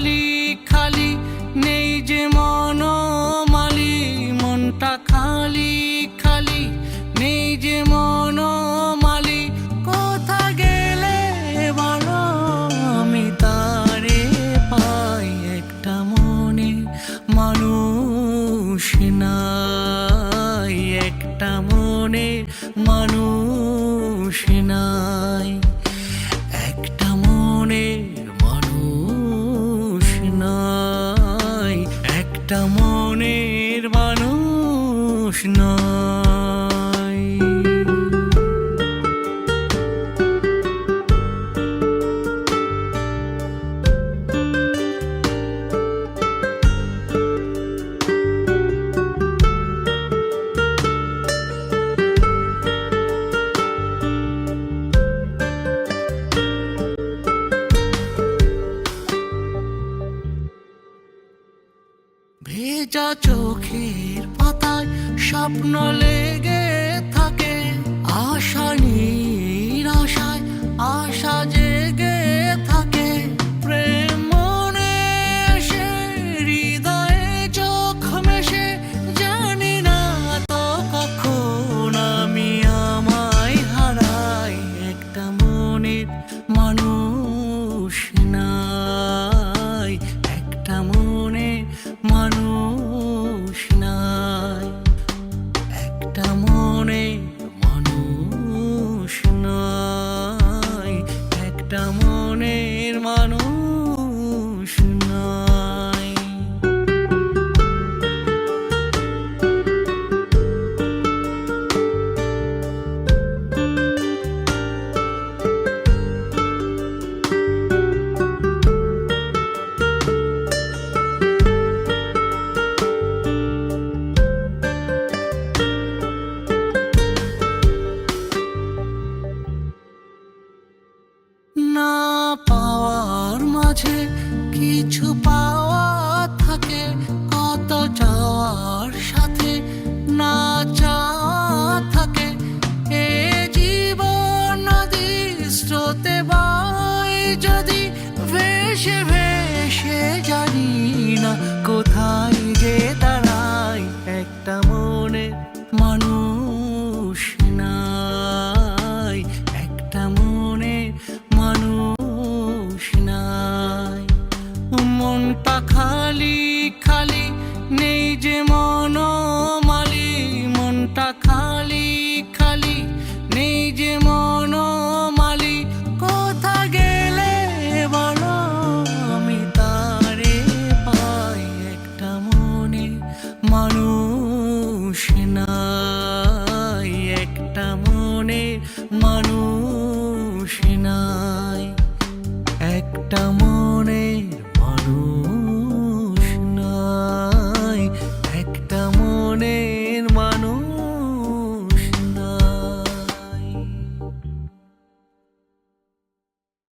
খালি খালি, নেই যে মন মালি মনটা খালি খালি, নেই যে মন মালি কোথা গেলে বলো আমি তারে পাই একটা মনে, মানুষ নাই একটা মনে, মানুষ নাই। মানুষ নাই ভেজা চোখের পাতায় স্বপ্ন লেগে থাকে। আশা নিরাশায় আশা একটা মনের মানুষ। পাওয়ার মাঝে কিছু পাওয়া থাকে, কত চাওয়ার সাথে না চাওয়া থাকে। এ জীবন নদীর স্রোতে বাই যদি ভেসে ভেসে জানি না কোথায় যে দাঁড়াই একটা মনে। সে নাই একটা মনে মানুষ নাই একটা